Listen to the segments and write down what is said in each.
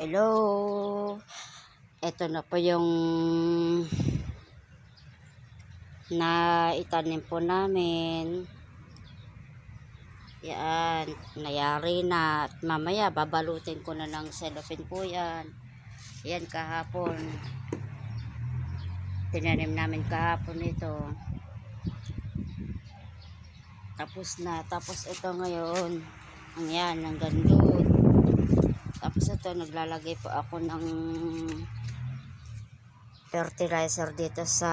Hello. Ito na po yung na itanim po namin. Yan, nayari na. At mamaya, babalutin ko na ng cellophane po yan. Yan, kahapon. Tinanim namin kahapon ito. Tapos na. Tapos ito ngayon. Ang yan, ang gandun. Tapos ito, naglalagay po ako ng fertilizer dito sa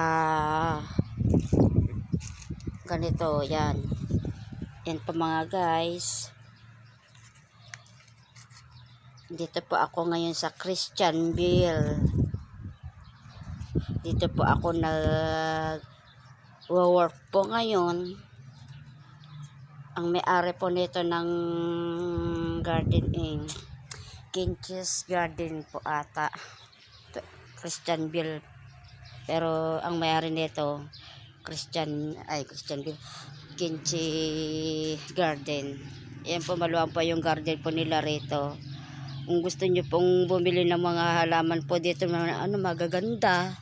ganito, yan. Yan po mga guys. Dito po ako ngayon sa Christianville. Dito po ako nag work po ngayon. Ang may-ari po nito ng gardening. Kinches Garden po ata. Christianville. Pero ang may-ari nito, Christian, ay Christianville, Kinchi Garden. Yan po, maluwang po yung garden po nila rito. Kung gusto nyo pong bumili ng mga halaman po dito, ano, magaganda.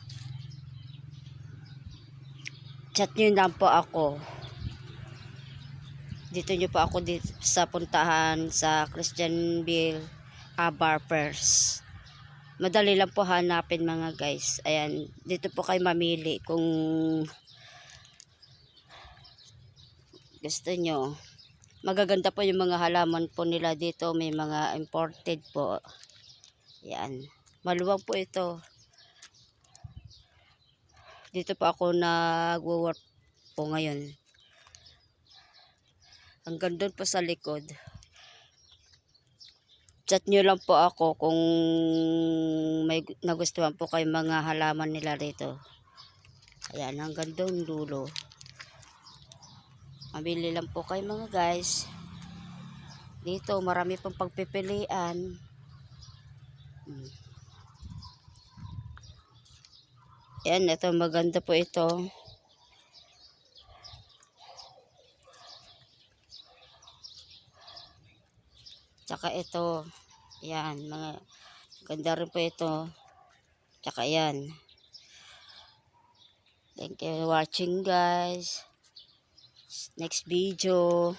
Chat nyo lang po ako. Dito nyo po ako dito sa puntahan sa Christianville Abar First. Madali lang po hanapin mga guys. Ayan, dito po kayo mamili kung gusto nyo. Magaganda po yung mga halaman po nila dito. May mga imported po. Yan. Maluwag po ito. Dito po ako nag-work po ngayon. Hanggang doon po sa likod. Chat nyo lang po ako kung may nagustuhan po kayo mga halaman nila rito. Ayan, hanggang doon dulo. Mabili lang po kayo mga guys. Dito, marami pang pagpipilian. Hmm. Yan, ito maganda po ito. Tsaka ito, yan, mga ganda rin po ito. Tsaka yan. Thank you for watching guys. Next video.